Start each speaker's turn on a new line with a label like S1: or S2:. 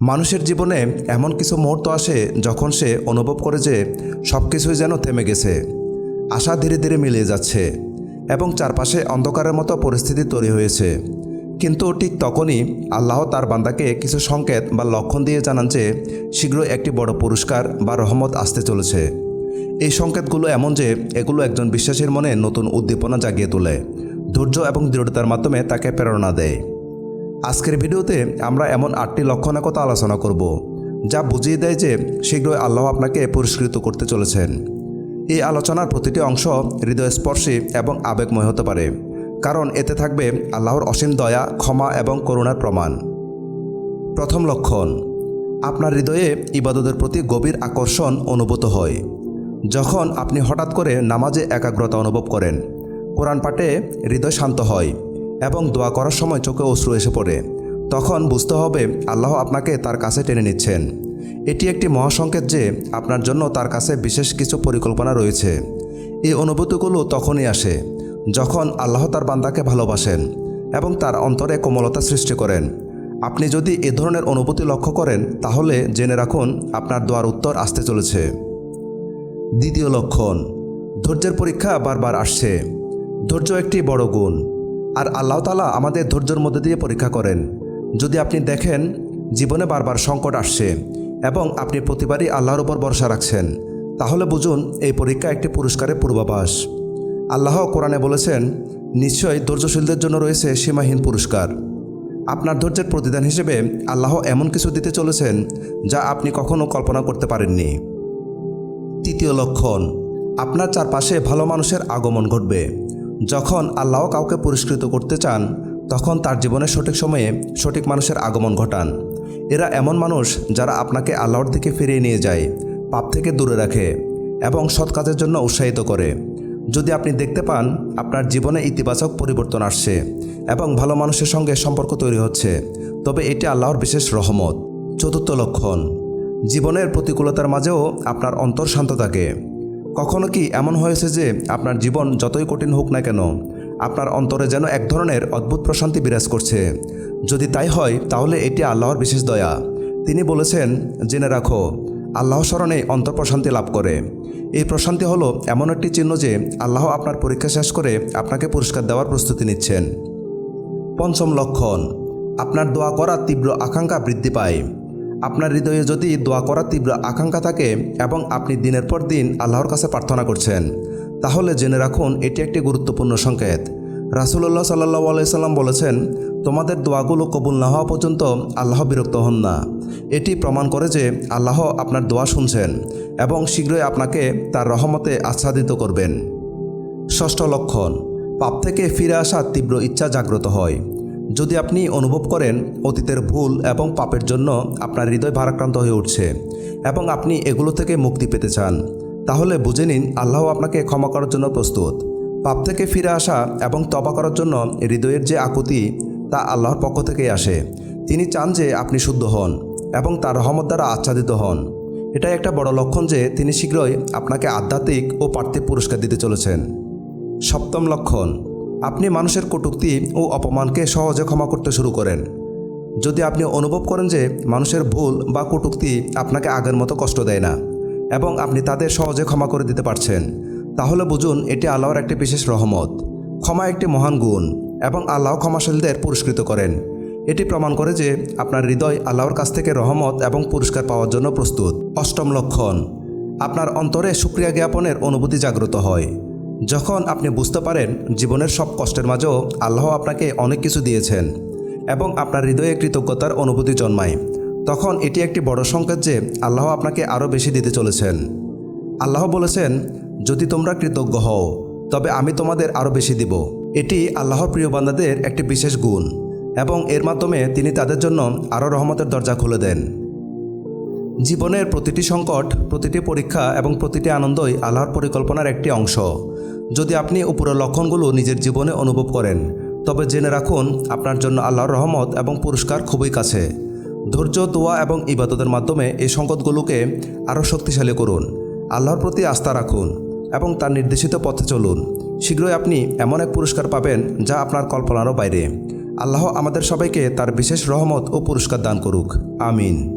S1: মানুষের জীবনে এমন কিছু মুহূর্ত আসে যখন সে অনুভব করে যে সব কিছুই যেন থেমে গেছে। আশা ধীরে ধীরে মিলিয়ে যাচ্ছে এবং চারপাশে অন্ধকারের মতো পরিস্থিতি তৈরি হয়েছে। কিন্তু ঠিক তখনই আল্লাহ তার বান্দাকে কিছু সংকেত বা লক্ষণ দিয়ে জানান যে শীঘ্রই একটি বড় পুরস্কার বা রহমত আসতে চলেছে। এই সংকেতগুলো এমন যে এগুলো একজন বিশ্বাসীর মনে নতুন উদ্দীপনা জাগিয়ে তোলে, ধৈর্য এবং দৃঢ়তার মাধ্যমে তাকে প্রেরণা দেয়। আজকের ভিডিওতে আমরা এমন আটটি লক্ষণের কথা আলোচনা করব, যা বুঝিয়ে দেয় যে শীঘ্রই আল্লাহ আপনাকে পুরস্কৃত করতে চলেছেন। এই আলোচনার প্রতিটি অংশ হৃদয়স্পর্শী এবং আবেগময় হতে পারে, কারণ এতে থাকবে আল্লাহর অসীম দয়া, ক্ষমা এবং করুণার প্রমাণ। প্রথম লক্ষণ, আপনার হৃদয়ে ইবাদতের প্রতি গভীর আকর্ষণ অনুভূত হয়। যখন আপনি হঠাৎ করে নামাজে একাগ্রতা অনুভব করেন, কোরআন পাঠে হৃদয় শান্ত হয়। এবং দোয়া করার সময় চোখে অশ্রু এসে পড়ে। তখন বুঝতে হবে আল্লাহ আপনাকে তার কাছে টেনে নিচ্ছেন। এটি একটি মহাসংকেত যে আপনার জন্য তার কাছে বিশেষ কিছু পরিকল্পনা রয়েছে। এই অনুভূতিগুলো তখনই আসে, যখন আল্লাহ তার বান্দাকে ভালোবাসেন এবং তার অন্তরে কোমলতা সৃষ্টি করেন। আপনি যদি এ ধরনের অনুভূতি লক্ষ্য করেন, তাহলে জেনে রাখুন আপনার দোয়ার উত্তর আসতে চলেছে। দ্বিতীয় লক্ষণ, ধৈর্যের পরীক্ষা বারবার আসছে। ধৈর্য একটি বড় গুণ। আর আল্লাহ তালা আমাদের ধৈর্যের মধ্যে দিয়ে পরীক্ষা করেন। যদি আপনি দেখেন, জীবনে বারবার সংকট আসছে এবং আপনি প্রতিবারই আল্লাহর উপর ভরসা রাখছেন, তাহলে বুঝুন এই পরীক্ষা একটি পুরস্কারের পূর্বাভাস। আল্লাহ কোরআনে বলেছেন, নিশ্চয়ই ধৈর্যশীলদের জন্য রয়েছে সীমাহীন পুরস্কার। আপনার ধৈর্যের প্রতিদান হিসেবে আল্লাহ এমন কিছু দিতে চলেছেন যা আপনি কখনো কল্পনা করতে পারেননি। তৃতীয় লক্ষণ, আপনার চারপাশে ভালো মানুষের আগমন ঘটবে। যখন আল্লাহ কাউকে পুরস্কৃত করতে চান, তখন তার জীবনের সঠিক সময়ে সঠিক মানুষের আগমন ঘটান। এরা এমন মানুষ যারা আপনাকে আল্লাহর দিকে ফিরিয়ে নিয়ে যায়, পাপ থেকে দূরে রাখে এবং সৎ কাজের জন্য উৎসাহিত করে। যদি আপনি দেখতে পান, আপনার জীবনে ইতিবাচক পরিবর্তন আসছে এবং ভালো মানুষের সঙ্গে সম্পর্ক তৈরি হচ্ছে, তবে এটি আল্লাহর বিশেষ রহমত। চতুর্থ লক্ষণ, জীবনের প্রতিকূলতার মাঝেও আপনার অন্তর শান্ত থাকে। কখনো কি এমন হয়েছে যে আপনার জীবন যতই কঠিন হোক না কেন, আপনার অন্তরে যেন এক ধরনের অদ্ভুত প্রশান্তি বিরাজ করছে? যদি তাই হয়, তাহলে এটি আল্লাহর বিশেষ দয়া। তিনি বলেছেন, জেনে রাখো, আল্লাহ স্মরণে অন্তর প্রশান্তি লাভ করে। এই প্রশান্তি হলো এমন একটি চিহ্ন যে আল্লাহ আপনার পরীক্ষা শেষ করে আপনাকে পুরস্কার দেওয়ার প্রস্তুতি নিচ্ছেন। পঞ্চম লক্ষণ, আপনার দোয়া করার তীব্র আকাঙ্ক্ষা বৃদ্ধি পায়। আপনার হৃদয়ে যদি দোয়া করার তীব্র আকাঙ্ক্ষা থাকে এবং আপনি দিনের পর দিন আল্লাহর কাছে প্রার্থনা করছেন, তাহলে জেনে রাখুন এটি একটি গুরুত্বপূর্ণ সংকেত। রাসুল্লাহ সাল্লাহ আলাইসাল্লাম বলেছেন, তোমাদের দোয়াগুলো কবুল না হওয়া পর্যন্ত আল্লাহ বিরক্ত হন না। এটি প্রমাণ করে যে আল্লাহ আপনার দোয়া শুনছেন এবং শীঘ্রই আপনাকে তার রহমতে আচ্ছাদিত করবেন। ষষ্ঠ লক্ষণ, পাপ থেকে ফিরে আসা তীব্র ইচ্ছা জাগ্রত হয়। যদি আপনি অনুভব করেন অতীতের ভুল এবং পাপের জন্য আপনার হৃদয় ভারাক্রান্ত হয়ে উঠছে এবং আপনি এগুলো থেকে মুক্তি পেতে চান, তাহলে বুঝে নিন আল্লাহ আপনাকে ক্ষমা করার জন্য প্রস্তুত। পাপ থেকে ফিরে আসা এবং তবা করার জন্য হৃদয়ের যে আকুতি, তা আল্লাহর পক্ষ থেকেই আসে। তিনি চান যে আপনি শুদ্ধ হন এবং তার রহমত দ্বারা আচ্ছাদিত হন। এটাই একটা বড় লক্ষণ যে তিনি শীঘ্রই আপনাকে আধ্যাত্মিক ও পার্থিব পুরস্কার দিতে চলেছেন। সপ্তম লক্ষণ আপনি মানুষের কটূক্তি ও অপমানকে সহজে ক্ষমা করতে শুরু করেন। যদি আপনি অনুভব করেন যে মানুষের ভুল বা কটূক্তি আপনাকে আগের মতো কষ্ট দেয় না এবং আপনি তাদের সহজে ক্ষমা করে দিতে পারছেন, তাহলে বুঝুন এটি আল্লাহর একটি বিশেষ রহমত। ক্ষমা একটি মহান গুণ এবং আল্লাহ ক্ষমাশীলদের পুরস্কৃত করেন। এটি প্রমাণ করে যে আপনার হৃদয় আল্লাহর কাছ থেকে রহমত এবং পুরস্কার পাওয়ার জন্য প্রস্তুত। অষ্টম লক্ষণ, আপনার অন্তরে সুক্রিয়া জ্ঞাপনের অনুভূতি জাগ্রত হয়। যখন আপনি বুঝতে পারেন জীবনের সব কষ্টের মাঝেও আল্লাহ আপনাকে অনেক কিছু দিয়েছেন এবং আপনার হৃদয়ে কৃতজ্ঞতার অনুভূতি জন্মায়, তখন এটি একটি বড় সংকেত যে আল্লাহ আপনাকে আরও বেশি দিতে চলেছেন। আল্লাহ বলেছেন, যদি তোমরা কৃতজ্ঞ হও, তবে আমি তোমাদের আরও বেশি দিব। এটি আল্লাহর প্রিয় বান্দাদের একটি বিশেষ গুণ এবং এর মাধ্যমে তিনি তাদের জন্য আরও রহমতের দরজা খুলে দেন। জীবনের প্রতিটি সংকট, প্রতিটি পরীক্ষা এবং প্রতিটি আনন্দই আল্লাহর পরিকল্পনার একটি অংশ। যদি আপনি উপরের লক্ষণগুলো নিজের জীবনে অনুভব করেন, তবে জেনে রাখুন, আপনার জন্য আল্লাহর রহমত এবং পুরস্কার খুবই কাছে। ধৈর্য, দোয়া এবং ইবাদতের মাধ্যমে এই সংকটগুলোকে আরও শক্তিশালী করুন। আল্লাহর প্রতি আস্থা রাখুন এবং তার নির্দেশিত পথে চলুন। শীঘ্রই আপনি এমন এক পুরস্কার পাবেন যা আপনার কল্পনারও বাইরে। আল্লাহ আমাদের সবাইকে তার বিশেষ রহমত ও পুরস্কার দান করুক। আমিন।